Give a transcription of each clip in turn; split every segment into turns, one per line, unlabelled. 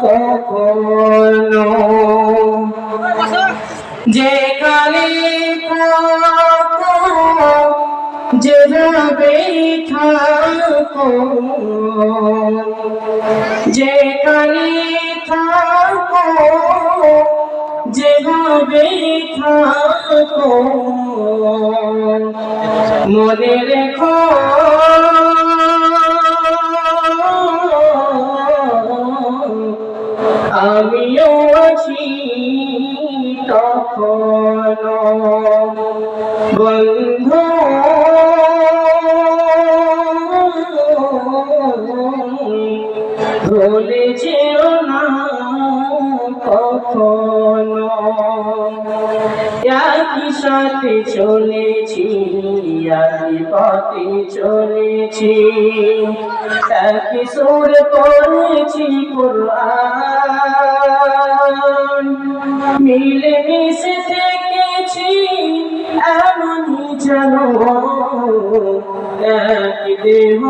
কখনো যেখানে থাকো যেভাবে থাকো থাকো যেভাবে থাকো মনে রেখো তখনো বন্ধু ভুলে যেও না কখনো একই সাথে চলেছি একই পথে সুর পড়েছি কোরআন মিলে যেন এক দেহ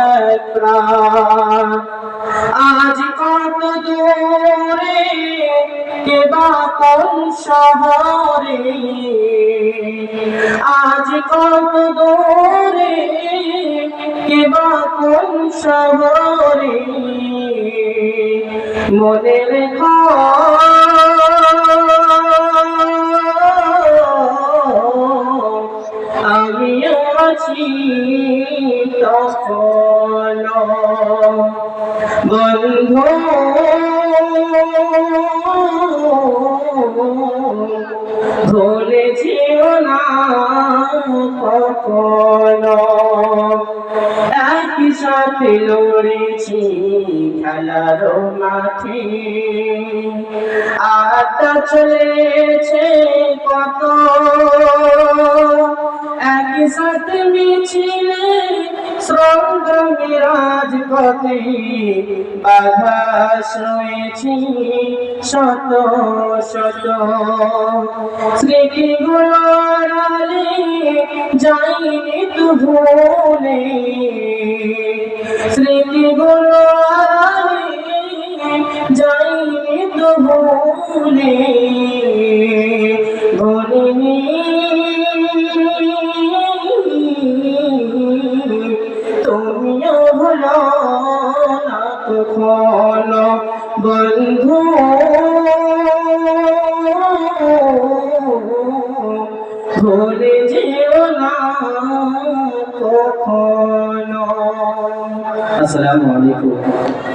এক প্রাণ। আজ কত দূরে কে বা কোন শহরে? আজ কত দূরে কে বা কোন শহরে? মনে রেখো তখন বন্ধু না কখনো। একই সাথে লড়েছি মাঠে। আড্ডা চলেছে কত। সাথে মিছিলে শ্রমে রাজপথে বাধা শুয়েছি শত শত স্মৃতিগুলো আড়ালে যাইনি তু ভুলে স্মৃতিগুলো আড়ালে যাইনি তু ভুলে কখনো বন্ধু। ভুলে যেও না কখনো। আসসালামু আলাইকুম।